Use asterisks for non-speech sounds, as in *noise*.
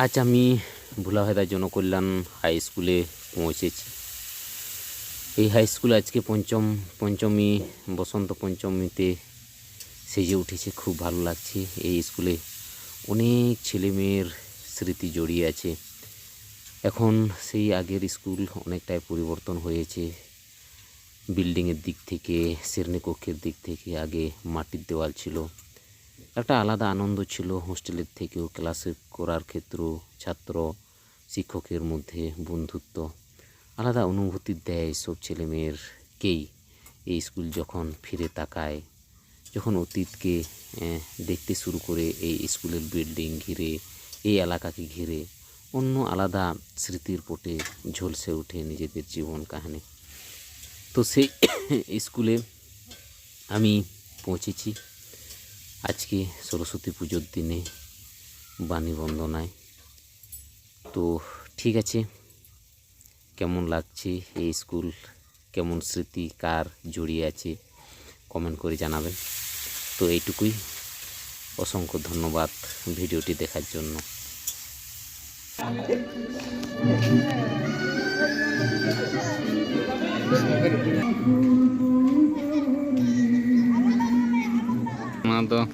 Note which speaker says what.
Speaker 1: আজ আমি ভোলাভেদা জনকল্যাণ হাই স্কুলে পৌঁছেছি। এই হাই স্কুল আজকে পঞ্চম, পঞ্চমী, বসন্ত পঞ্চমীতে সেজে উঠেছে, খুব ভালো লাগছে। এই স্কুলে অনেক ছেলেমেয়ের স্মৃতি জড়িয়ে আছে। এখন সেই আগের স্কুল অনেকটাই পরিবর্তন হয়েছে। বিল্ডিংয়ের দিক থেকে, শ্রেণীকক্ষের দিক থেকে আগে মাটির দেওয়াল ছিল। একটা আলাদা আনন্দ ছিল হোস্টেলের থেকেও, ক্লাসে করার ক্ষেত্রেও ছাত্র, শিক্ষকের মধ্যে বন্ধুত্ব, আলাদা অনুভূতি দেয় সব ছেলেমেয়েরকেই এই স্কুল যখন ফিরে তাকায়, যখন অতীতকে দেখতে শুরু করে এই স্কুলের বিল্ডিং ঘিরে, এই এলাকাকে ঘিরে, অন্য আলাদা স্মৃতির পটে ঝলসে ওঠে নিজেদের জীবন কাহিনী। তো সেই *coughs* স্কুলে আমি পৌঁছেছি। আজকে সরস্বতী পুজোর দিনে বাণী বন্দনায়। তো ঠিক আছে, কেমন লাগছে এই স্কুল? কেমন স্মৃতি? কার জড়িয়ে আছে? কমেন্ট করে জানাবেন। তো এইটুকুই। অসংখ্য ধন্যবাদ ভিডিওটি দেখার জন্য।
Speaker 2: 那都。